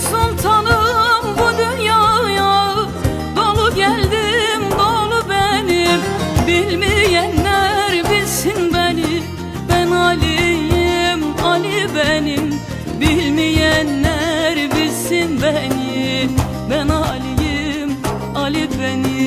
sultanım bu dünyaya Dolu geldim dolu benim. Bilmeyenler bilsin beni Ben Ali'yim Ali benim. Bilmeyenler bilsin beni Ben Ali'yim Ali benim.